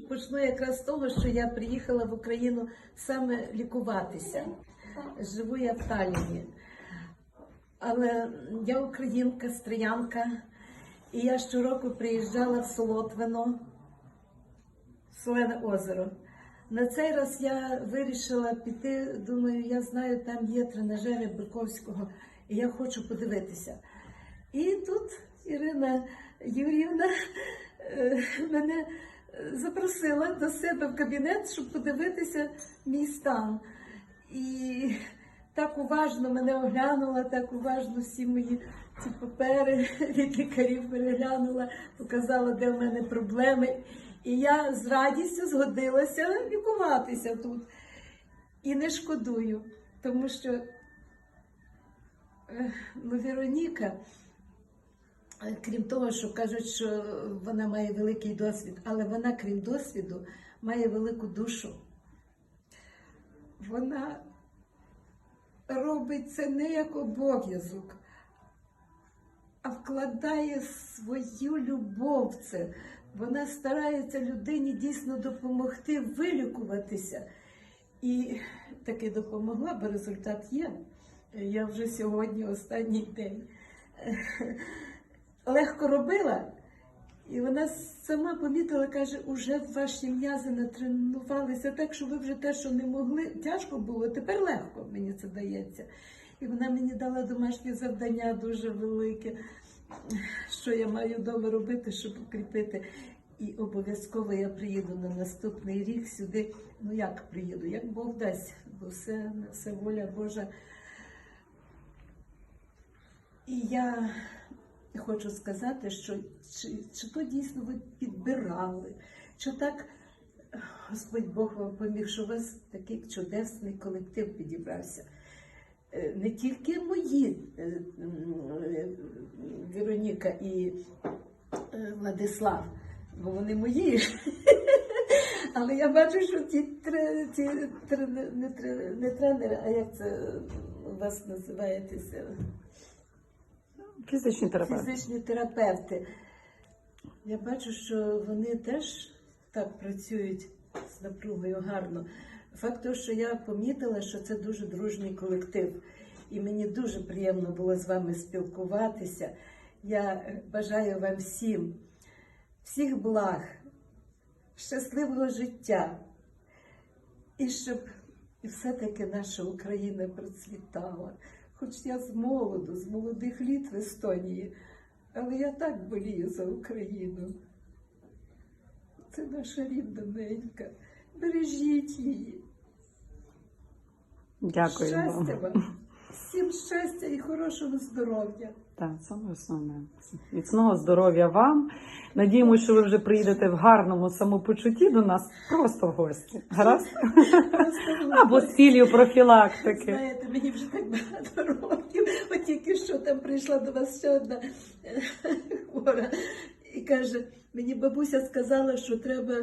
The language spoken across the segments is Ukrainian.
Почну якраз з того, що я приїхала в Україну саме лікуватися. Живу я в Талліні. Але я українка, стріянка, і я щороку приїжджала в Солотвино, в Солене озеро. На цей раз я вирішила піти, думаю, я знаю, там є тренажери Бурковського, і я хочу подивитися. І тут Ірина Юрівна е, мене запросила до себе в кабінет, щоб подивитися мій стан. І так уважно мене оглянула, так уважно всі мої ці папери від лікарів переглянула, показала, де в мене проблеми. І я з радістю згодилася лікуватися тут. І не шкодую, тому що е, ну, Вероніка, крім того, що кажуть, що вона має великий досвід, але вона, крім досвіду, має велику душу. Вона робить це не як обов'язок, а вкладає свою любов в це. Вона старається людині дійсно допомогти вилікуватися. І таки допомогла, бо результат є. Я вже сьогодні останній день легко робила, і вона сама помітила, каже, уже ваші м'язи натренувалися так, що ви вже те, що не могли, тяжко було, тепер легко мені це дається. І вона мені дала домашнє завдання дуже велике, що я маю вдома робити, щоб укріпити. І обов'язково я приїду на наступний рік сюди. Ну як приїду, як Бог дасть, бо все, все воля Божа. І я хочу сказати, що чи, чи то дійсно ви підбирали, чи так Господь Бог вам поміг, що у вас такий чудесний колектив підібрався. Е, Не тільки мої е, е, Вероніка і Владислав, бо вони мої. Але я бачу, що ті, ті не тренери, а як це у вас називаєтеся? Фізичні терапевти. Фізичні терапевти. Я бачу, що вони теж так працюють з напругою гарно. Факт того, що я помітила, що це дуже дружній колектив. І мені дуже приємно було з вами спілкуватися. Я бажаю вам всім, всіх благ, щасливого життя. І щоб все-таки наша Україна процвітала. Хоч я з молоду, з молодих літ в Естонії, але я так болію за Україну. Це наша рідна ненька. Бережіть її. Дякую Щастя вам. Всім щастя і хорошого здоров'я. Так, саме основне. Міцного здоров'я вам. Надіємося, що ви вже приїдете в гарному самопочутті до нас просто в гості. Гаразд? Або з цілею профілактики. Знаєте, мені вже так багато років. От тільки що там прийшла до вас ще одна е, хвора і каже, мені бабуся сказала, що треба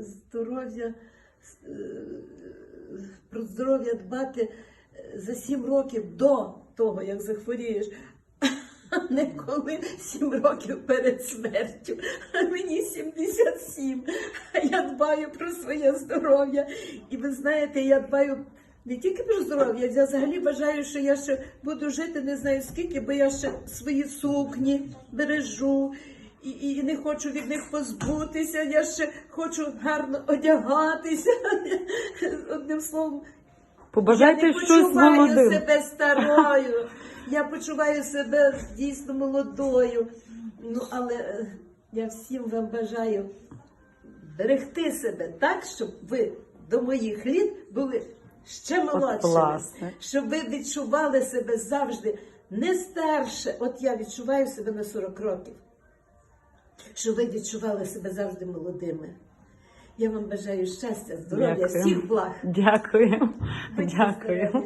здоров'я, е, про здоров'я дбати е, за сім років до того, як захворієш. А не коли сім років перед смертю. А мені 77. А я дбаю про своє здоров'я. І ви знаєте, я дбаю не тільки про здоров'я, я взагалі вважаю, що я ще буду жити не знаю скільки, бо я ще свої сукні бережу. І, і, і не хочу від них позбутися, я ще хочу гарно одягатися. Одним словом, Побажайте я не щось почуваю молодим. себе старою. Я почуваю себе дійсно молодою. Ну, але е, я всім вам бажаю берегти себе так, щоб ви до моїх літ були ще молодшими. власне. Щоб ви відчували себе завжди не старше. От я відчуваю себе на 40 років. Щоб ви відчували себе завжди молодими. Я вам бажаю щастя, здоров'я, всіх благ. Дякую. Дякую.